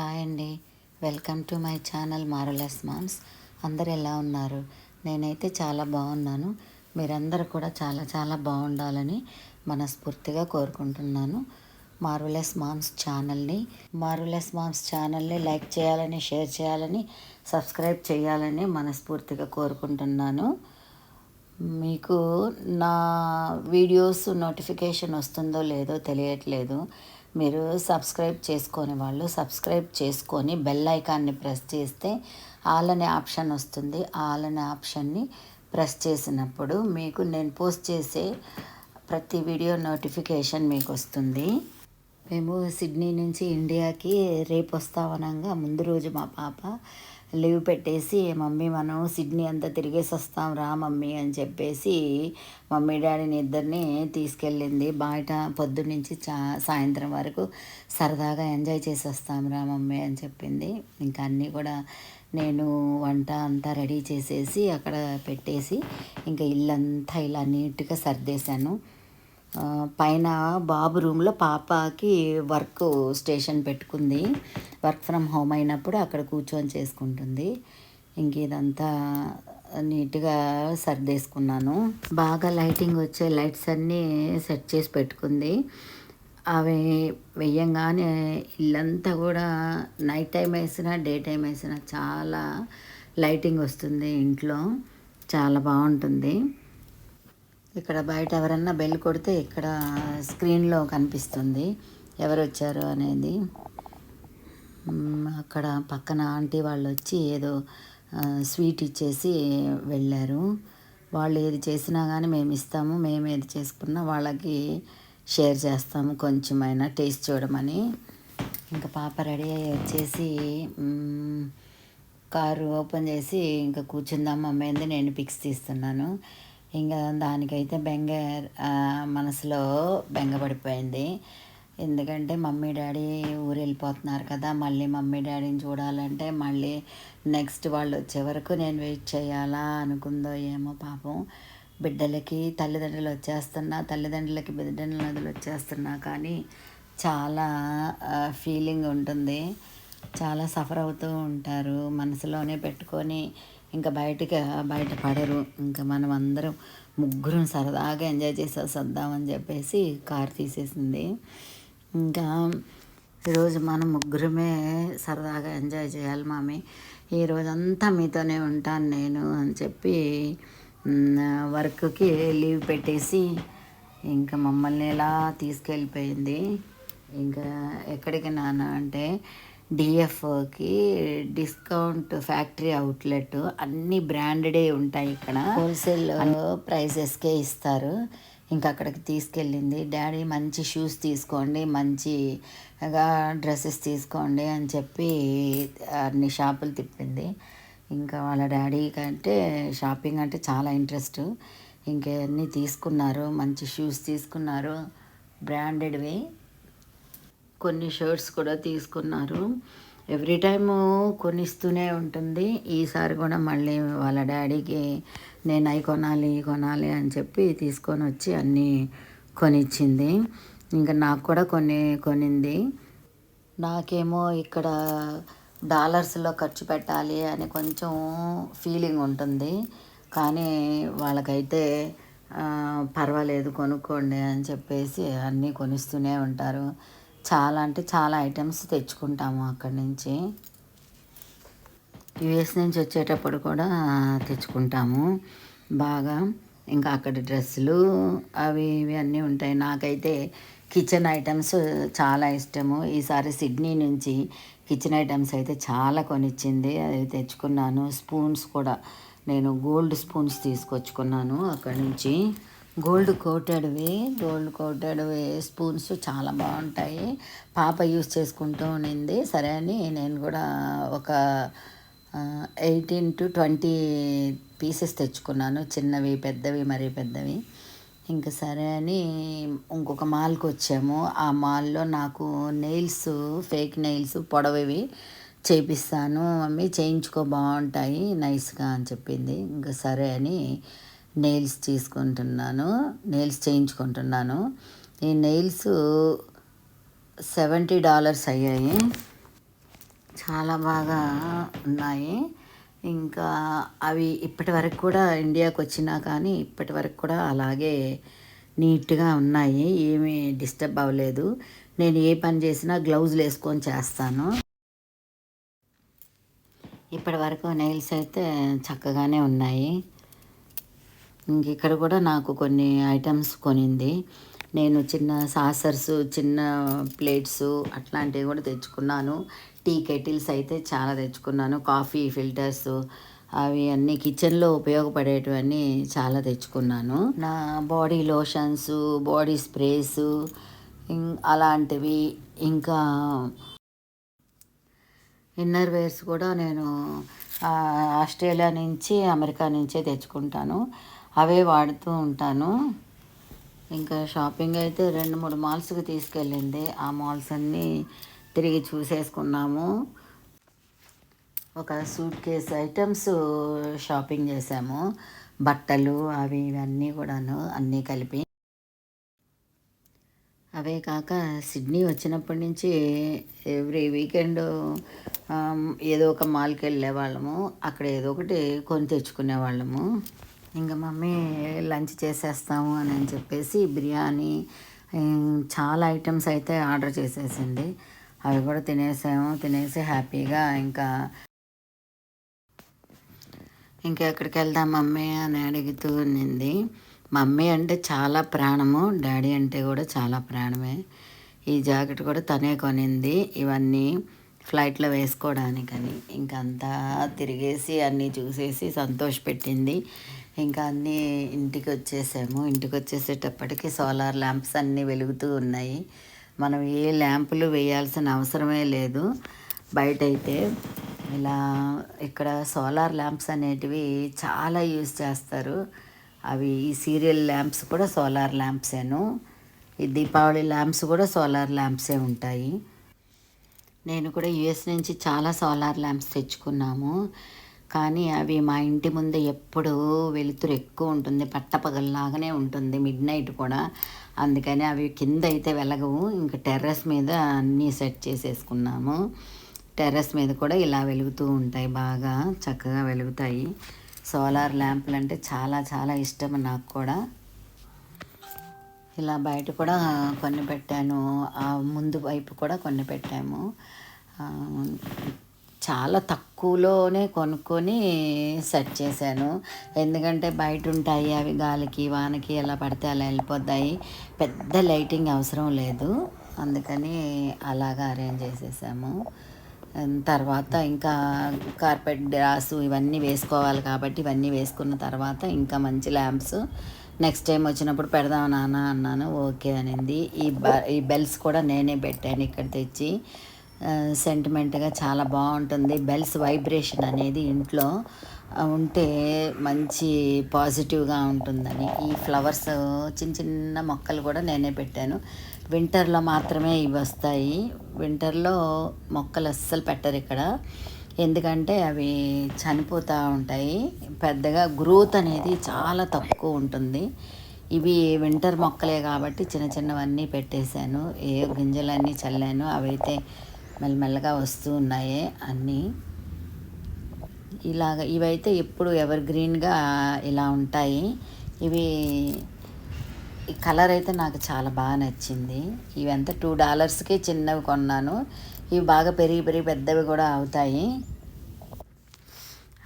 Hi అండి. Welcome to my channel మారులెస్ moms. అందరు ఎలా ఉన్నారు? నేనైతే చాలా బాగున్నాను. మీరందరూ కూడా చాలా చాలా బాగుండాలని మనస్ఫూర్తిగా కోరుకుంటున్నాను. మారులెస్ మామ్స్ ఛానల్ని మారులెస్ మామ్స్ ఛానల్ని లైక్ చేయాలని షేర్ చేయాలని సబ్స్క్రైబ్ చేయాలని మనస్ఫూర్తిగా కోరుకుంటున్నాను. మీకు నా వీడియోస్ నోటిఫికేషన్ వస్తుందో లేదో తెలియట్లేదు. మీరు సబ్స్క్రైబ్ చేసుకునే వాళ్ళు సబ్స్క్రైబ్ చేసుకొని బెల్ ఐకాన్ని ప్రెస్ చేస్తే ఆల్ అనే ఆప్షన్ వస్తుంది. ఆల్ అనే ఆప్షన్ని ప్రెస్ చేసినప్పుడు మీకు నేను పోస్ట్ చేసే ప్రతి వీడియో నోటిఫికేషన్ మీకు వస్తుంది. మేము సిడ్నీ నుంచి ఇండియాకి రేపు వస్తామనగా ముందు రోజు మా పాప లీవ్ పెట్టేసి మమ్మీ మనం సిడ్నీ అంతా తిరిగేసి వస్తాం రా మమ్మీ అని చెప్పేసి మమ్మీ డాడీని ఇద్దరిని తీసుకెళ్ళింది. బయట పొద్దున్నుంచి చా సాయంత్రం వరకు సరదాగా ఎంజాయ్ చేసి వస్తాం రా మమ్మీ అని చెప్పింది. ఇంకా అన్నీ కూడా నేను వంట అంతా రెడీ చేసేసి అక్కడ పెట్టేసి ఇంకా ఇల్లంతా ఇలా నీట్గా సర్దేశాను. పైన బాబు రూమ్లో పాపకి వర్క్ స్టేషన్ పెట్టుకుంది. వర్క్ ఫ్రమ్ హోమ్ అయినప్పుడు అక్కడ కూర్చొని చేసుకుంటుంది. ఇంక ఇదంతా నీట్గా సర్దేసుకున్నాను. బాగా లైటింగ్ వచ్చే లైట్స్ అన్నీ సెట్ చేసి పెట్టుకుంది. అవి వెయ్యంగానే ఇల్లంతా కూడా నైట్ టైం వేసినా డే టైం వేసినా చాలా లైటింగ్ వస్తుంది ఇంట్లో. చాలా బాగుంటుంది. ఇక్కడ బయట ఎవరన్నా బెల్ కొడితే ఇక్కడ స్క్రీన్లో కనిపిస్తుంది. ఎవరు వచ్చారు అనేది అక్కడ పక్కన ఆంటీ వాళ్ళు వచ్చి ఏదో స్వీట్ ఇచ్చేసి వెళ్ళారు. వాళ్ళు ఏది చేసినా కానీ మేము ఇస్తాము మేము ఏది చేసుకున్నా వాళ్ళకి షేర్ చేస్తాము కొంచెమైనా టేస్ట్ చూడమని. ఇంకా పాప రెడీ అయ్యి వచ్చేసి కారు ఓపెన్ చేసి ఇంకా కూర్చుందాం మమ్మీ నేను పిక్స్ తీస్తున్నాను. ఇంకా దానికైతే బెంగ మనసులో బెంగపడిపోయింది. ఎందుకంటే మమ్మీ డాడీ ఊరు వెళ్ళిపోతున్నారు కదా మళ్ళీ మమ్మీ డాడీని చూడాలంటే మళ్ళీ నెక్స్ట్ వాళ్ళు వచ్చే వరకు నేను వెయిట్ చేయాలా అనుకుందో ఏమో పాపం. బిడ్డలకి తల్లిదండ్రులు వచ్చేస్తున్నా తల్లిదండ్రులకి బిడ్డలు వచ్చేస్తున్నా కానీ చాలా ఫీలింగ్ ఉంటుంది. చాలా సఫర్ అవుతూ ఉంటారు. మనసులోనే పెట్టుకొని ఇంకా బయటికి బయట పడరు. ఇంకా మనం అందరం ముగ్గురం సరదాగా ఎంజాయ్ చేసేసి వద్దామని చెప్పేసి కార్ తీసేసింది. ఇంకా ఈరోజు మనం ముగ్గురమే సరదాగా ఎంజాయ్ చేయాలి మామి. ఈ రోజంతా మీతోనే ఉంటాను నేను అని చెప్పి వర్క్కి లీవ్ పెట్టేసి ఇంకా మమ్మల్ని ఎలా తీసుకెళ్ళిపోయింది? ఇంకా ఎక్కడికి నాన్న అంటే డిఎఫ్కి డిస్కౌంట్ ఫ్యాక్టరీ అవుట్లెట్ అన్ని బ్రాండెడే ఉంటాయి ఇక్కడ. హోల్సేల్ ప్రైసెస్కే ఇస్తారు. ఇంకా అక్కడికి తీసుకెళ్ళింది డాడీ మంచి షూస్ తీసుకోండి మంచిగా డ్రెస్సెస్ తీసుకోండి అని చెప్పి అన్ని షాపులు తిప్పింది. ఇంకా వాళ్ళ డాడీ కంటే షాపింగ్ అంటే చాలా ఇంట్రెస్ట్ ఇంకన్నీ తీసుకున్నారు మంచి షూస్ తీసుకున్నారు బ్రాండెడ్వి కొన్ని షర్ట్స్ కూడా తీసుకున్నారు. ఎవ్రీ టైము కొనిస్తూనే ఉంటుంది. ఈసారి కూడా మళ్ళీ వాళ్ళ డాడీకి నేను అవి కొనాలి కొనాలి అని చెప్పి తీసుకొని వచ్చి అన్నీ కొనిచ్చింది. ఇంకా నాకు కూడా కొన్ని కొనింది. నాకేమో ఇక్కడ డాలర్స్లో ఖర్చు పెట్టాలి అని కొంచెం ఫీలింగ్ ఉంటుంది. కానీ వాళ్ళకైతే పర్వాలేదు కొనుక్కోండి అని చెప్పేసి అన్నీ కొనిస్తూనే ఉంటారు. చాలా అంటే చాలా ఐటమ్స్ తెచ్చుకుంటాము అక్కడి నుంచి. యుఎస్ నుంచి వచ్చేటప్పుడు కూడా తెచ్చుకుంటాము. బాగా ఇంకా అక్కడ డ్రెస్సులు అవి ఇవి అన్నీ ఉంటాయి. నాకైతే కిచెన్ ఐటమ్స్ చాలా ఇష్టము. ఈసారి సిడ్నీ నుంచి కిచెన్ ఐటమ్స్ అయితే చాలా కొనిచ్చింది. అది తెచ్చుకున్నాను. స్పూన్స్ కూడా నేను గోల్డ్ స్పూన్స్ తీసుకొచ్చుకున్నాను అక్కడి నుంచి. గోల్డ్ కోటెడ్వి గోల్డ్ కోటెడ్వి స్పూన్స్ చాలా బాగుంటాయి. పాప యూస్ చేసుకుంటూ ఉండింది. సరే అని నేను కూడా ఒక ఎయిటీన్ టు ట్వంటీ పీసెస్ తెచ్చుకున్నాను. చిన్నవి పెద్దవి మరీ పెద్దవి. ఇంకా సరే అని ఇంకొక మాల్కి వచ్చాము. ఆ మాల్లో నాకు నెయిల్స్ ఫేక్ నెయిల్స్ పొడవివి చేపిస్తాను. మమ్మీ చేయించుకో బాగుంటాయి. నైస్గా అని చెప్పింది. ఇంకా సరే అని నెయిల్స్ తీసుకుంటున్నాను నెయిల్స్ చేయించుకుంటున్నాను. ఈ నెయిల్స్ సెవెంటీ డాలర్స్ అయ్యాయి. చాలా బాగా ఉన్నాయి. ఇంకా అవి ఇప్పటి వరకు కూడా ఇండియాకి వచ్చినా కానీ ఇప్పటి వరకు కూడా అలాగే నీట్గా ఉన్నాయి. ఏమీ డిస్టర్బ్ అవ్వలేదు. నేను ఏ పని చేసినా గ్లౌజులు వేసుకొని చేస్తాను. ఇప్పటి వరకు నెయిల్స్ అయితే చక్కగానే ఉన్నాయి. ఇంక ఇక్కడ కూడా నాకు కొన్ని ఐటమ్స్ కొనింది. నేను చిన్న సాసర్స్ చిన్న ప్లేట్స్ అట్లాంటివి కూడా తెచ్చుకున్నాను. టీ కెటిల్స్ అయితే చాలా తెచ్చుకున్నాను. కాఫీ ఫిల్టర్స్ అవి అన్నీ కిచెన్లో ఉపయోగపడేటివన్నీ చాలా తెచ్చుకున్నాను. నా బాడీ లోషన్స్ బాడీ స్ప్రేస్ అలాంటివి ఇంకా ఇన్నర్ వేర్స్ కూడా నేను ఆస్ట్రేలియా నుంచి అమెరికా నుంచే తెచ్చుకుంటాను. అవే వాడుతూ ఉంటాను. ఇంకా షాపింగ్ అయితే రెండు మూడు మాల్స్కి తీసుకెళ్ళింది. ఆ మాల్స్ అన్నీ తిరిగి చూసేసుకున్నాము. ఒక సూట్ కేస్ ఐటమ్స్ షాపింగ్ చేసాము బట్టలు అవి ఇవన్నీ కూడాను అన్నీ కలిపి. అవే కాక సిడ్నీ వచ్చినప్పటి నుంచి ఎవ్రీ వీకెండ్ ఏదో ఒక మాల్కి వెళ్ళే వాళ్ళము అక్కడ ఏదో ఒకటి కొని తెచ్చుకునే వాళ్ళము ఇంకా మమ్మీ లంచ్ చేసేస్తాము అని అని చెప్పేసి బిర్యానీ చాలా ఐటమ్స్ అయితే ఆర్డర్ చేసేసింది. అవి కూడా తినేసాము. తినేసి హ్యాపీగా ఇంకా ఇంకా ఎక్కడికి వెళ్దాం మమ్మీ అని అడుగుతూ ఉన్నింది. మమ్మీ అంటే చాలా ప్రాణము. డాడీ అంటే కూడా చాలా ప్రాణమే. ఈ జాకెట్ కూడా తనే కొనింది. ఇవన్నీ ఫ్లైట్లో వేసుకోవడానికని. ఇంకంతా తిరిగేసి అన్నీ చూసేసి సంతోషపెట్టింది. ఇంకా అన్నీ ఇంటికి వచ్చేసాము ఇంటికి వచ్చేసేటప్పటికి సోలార్ ల్యాంప్స్ అన్నీ వెలుగుతూ ఉన్నాయి. మనం ఏ ల్యాంపులు వేయాల్సిన అవసరమే లేదు. బయట అయితే ఇలా ఇక్కడ సోలార్ ల్యాంప్స్ అనేటివి చాలా యూజ్ చేస్తారు. అవి ఈ సీరియల్ ల్యాంప్స్ కూడా సోలార్ ల్యాంప్సేను. ఈ దీపావళి ల్యాంప్స్ కూడా సోలార్ ల్యాంప్సే ఉంటాయి. నేను కూడా యుఎస్ నుంచి చాలా సోలార్ ల్యాంప్స్ తెచ్చుకున్నాము. కానీ అవి మా ఇంటి ముందు ఎప్పుడూ వెలుతురు ఎక్కువ ఉంటుంది. పట్టపగల్లాగానే ఉంటుంది. మిడ్ నైట్ కూడా. అందుకని అవి కింద అయితే వెలగవు. ఇంకా టెర్రస్ మీద అన్నీ సెట్ చేసేసుకున్నాము. టెర్రస్ మీద కూడా ఇలా వెలుగుతూ ఉంటాయి. బాగా చక్కగా వెలుగుతాయి. సోలార్ ల్యాంపులు అంటే చాలా చాలా ఇష్టం నాకు కూడా. ఇలా బయట కూడా కొన్ని పెట్టాను. ఆ ముందు వైపు కూడా కొన్ని పెట్టాము. చాలా తక్కువలోనే కొనుక్కొని సెట్ చేశాను. ఎందుకంటే బయట ఉంటాయి అవి గాలికి వానకి ఎలా పడితే అలా వెళ్ళిపోతాయి. పెద్ద లైటింగ్ అవసరం లేదు. అందుకని అలాగా అరేంజ్ చేసేసాము. తర్వాత ఇంకా కార్పెట్ గ్రాసు ఇవన్నీ వేసుకోవాలి కాబట్టి ఇవన్నీ వేసుకున్న తర్వాత ఇంకా మంచి ల్యాంప్స్ నెక్స్ట్ టైం వచ్చినప్పుడు పెడదాం నాన్న అన్నాను. ఓకే అనింది. ఈ బ ఈ బెల్స్ కూడా నేనే పెట్టాను ఇక్కడ తెచ్చి. సెంటిమెంట్గా చాలా బాగుంటుంది. బెల్స్ వైబ్రేషన్ అనేది ఇంట్లో ఉంటే మంచి పాజిటివ్గా ఉంటుందని. ఈ ఫ్లవర్స్ చిన్న చిన్న మొక్కలు కూడా నేనే పెట్టాను. వింటర్లో మాత్రమే ఇవి వస్తాయి. వింటర్లో మొక్కలు అస్సలు పెట్టరు ఇక్కడ. ఎందుకంటే అవి చనిపోతూ ఉంటాయి. పెద్దగా గ్రోత్ అనేది చాలా తక్కువ ఉంటుంది. ఇవి వింటర్ మొక్కలే కాబట్టి చిన్న చిన్నవన్నీ పెట్టేశాను. ఏ గింజలన్నీ చల్లాను. అవైతే మెల్లమెల్లగా వస్తూ ఉన్నాయి అన్నీ. ఇలాగ ఇవైతే ఎప్పుడు ఎవర్ గ్రీన్గా ఇలా ఉంటాయి. ఇవి ఈ కలర్ అయితే నాకు చాలా బాగా నచ్చింది. ఇవంతా టూ డాలర్స్కి చిన్నవి కొన్నాను. ఇవి బాగా పెరిగి పెరిగి పెద్దవి కూడా అవుతాయి.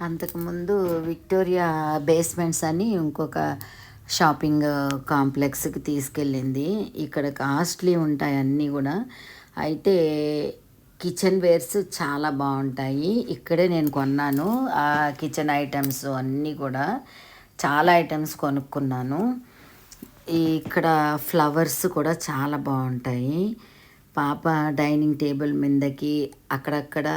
అంతకుముందు విక్టోరియా బేస్మెంట్స్ అని ఇంకొక షాపింగ్ కాంప్లెక్స్కి తీసుకెళ్ళింది. ఇక్కడ కాస్ట్లీ ఉంటాయి అన్నీ కూడా. అయితే కిచెన్ వేర్స్ చాలా బాగుంటాయి. ఇక్కడే నేను కొన్నాను. ఆ కిచెన్ ఐటమ్స్ అన్నీ కూడా చాలా ఐటమ్స్ కొనుక్కున్నాను. ఇక్కడ ఫ్లవర్స్ కూడా చాలా బాగుంటాయి. పాప డైనింగ్ టేబుల్ మీదకి అక్కడక్కడ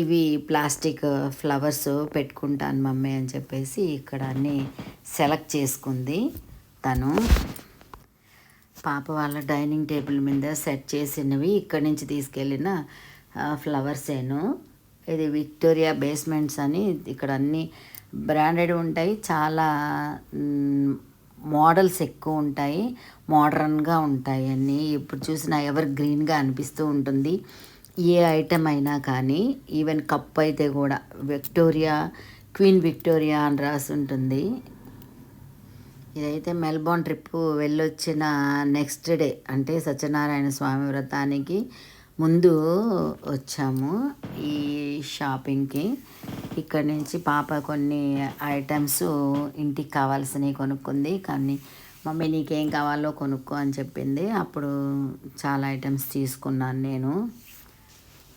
ఇవి ప్లాస్టిక్ ఫ్లవర్స్ పెట్టుకుంటాను మమ్మీ అని చెప్పేసి ఇక్కడ అన్నీ సెలెక్ట్ చేసుకుంది తను. పాప వాళ్ళ డైనింగ్ టేబుల్ మీద సెట్ చేసినవి ఇక్కడి నుంచి తీసుకెళ్ళిన ఫ్లవర్సేను ఇది విక్టోరియా బేస్మెంట్స్ అని ఇక్కడ అన్నీ బ్రాండెడ్ ఉంటాయి. చాలా మోడల్స్ ఎక్కువ ఉంటాయి. మోడర్న్గా ఉంటాయి అన్నీ. ఇప్పుడు చూసినా ఎవర్ గ్రీన్గా అనిపిస్తూ ఉంటుంది. ఏ ఐటెం అయినా కానీ ఈవెన్ కప్ అయితే కూడా విక్టోరియా క్వీన్ విక్టోరియా అని రాసి ఉంటుంది ఇదైతే మెల్బోర్న్ ట్రిప్ వెళ్ళొచ్చిన నెక్స్ట్ డే అంటే సత్యనారాయణ స్వామి వ్రతానికి ముందు వచ్చాము ఈ షాపింగ్కి. ఇక్కడ నుంచి పాప కొన్ని ఐటమ్స్ ఇంటికి కావాల్సినవి కొనుక్కుంది. కానీ మమ్మీ నీకేం కావాలో కొనుక్కో అని చెప్పింది. అప్పుడు చాలా ఐటమ్స్ తీసుకున్నాను నేను.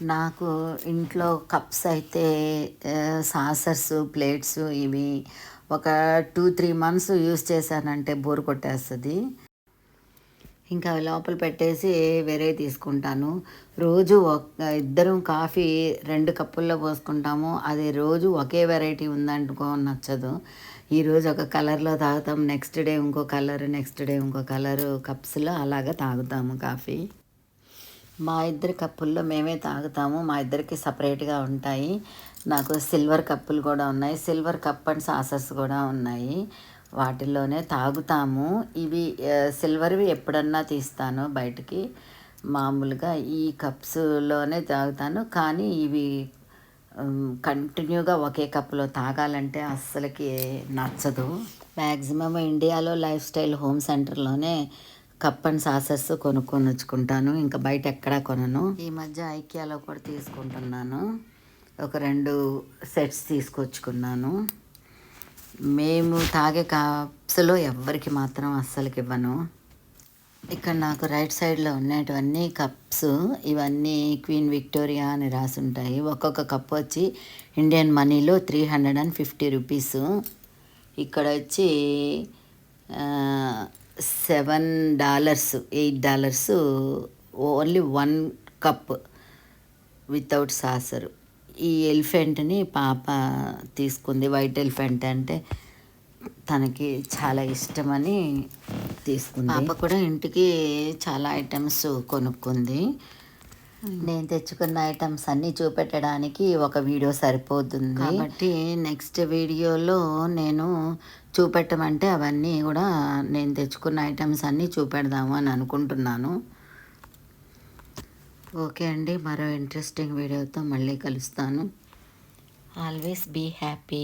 నాకు ఇంట్లో కప్స్ అయితే సాసర్స్ ప్లేట్స్ ఇవి ఒక టూ త్రీ మంత్స్ యూస్ చేశానంటే బోర్ కొట్టేస్తుంది. ఇంకా లోపల పెట్టేసి వేరే తీసుకుంటాను. రోజు ఒక ఇద్దరం కాఫీ రెండు కప్పుల్లో పోసుకుంటాము. అది రోజు ఒకే వెరైటీ ఉందనుకో నచ్చదు. ఈరోజు ఒక కలర్లో తాగుతాం నెక్స్ట్ డే ఇంకో కలర్ నెక్స్ట్ డే ఇంకో కలరు కప్స్లో అలాగా తాగుతాము కాఫీ. మా ఇద్దరి కప్పుల్లో మేమే తాగుతాము. మా ఇద్దరికి సపరేట్గా ఉంటాయి. నాకు సిల్వర్ కప్పులు కూడా ఉన్నాయి. సిల్వర్ కప్ అండ్ సాసర్స్ కూడా ఉన్నాయి. వాటిల్లోనే తాగుతాము. ఇవి సిల్వర్వి ఎప్పుడన్నా తీస్తాను బయటికి. మామూలుగా ఈ కప్స్లోనే తాగుతాను. కానీ ఇవి కంటిన్యూగా ఒకే కప్పులో తాగాలంటే అస్సలకి నచ్చదు. మ్యాక్సిమం ఇండియాలో లైఫ్ స్టైల్ హోమ్ సెంటర్లోనే కప్ అండ్ సాసెస్ కొనుక్కొని వచ్చుకుంటాను. ఇంకా బయట ఎక్కడా కొనను. ఈ మధ్య ఐక్యాలో కూడా తీసుకుంటున్నాను. ఒక రెండు సెట్స్ తీసుకొచ్చుకున్నాను. మేము తాగే కప్స్లో ఎవ్వరికి మాత్రం అస్సలకి ఇవ్వను. ఇక్కడ నాకు రైట్ సైడ్లో ఉన్నటువన్నీ కప్స్. ఇవన్నీ క్వీన్ విక్టోరియా అని రాసి ఉంటాయి ఒక్కొక్క కప్ వచ్చి ఇండియన్ మనీలో three hundred and fifty rupees. ఇక్కడ వచ్చి seven dollars eight dollars only one cup without saucer. ఈ ఎలిఫెంట్ని పాప తీసుకుంది. వైట్ ఎలిఫెంట్ అంటే తనకి చాలా ఇష్టమని తీసుకుంది. పాప కూడా ఇంటికి చాలా ఐటమ్స్ కొనుక్కుంది. నేను తెచ్చుకున్న ఐటమ్స్ అన్నీ చూపెట్టడానికి ఒక వీడియో సరిపోతుంది. కాబట్టి నెక్స్ట్ వీడియోలో నేను చూపెట్టమంటే అవన్నీ కూడా నేను తెచ్చుకున్న ఐటమ్స్ అన్నీ చూపెడదాము అని అనుకుంటున్నాను. ఓకే అండి మరో ఇంట్రెస్టింగ్ వీడియోతో మళ్ళీ కలుస్తాను. Always be happy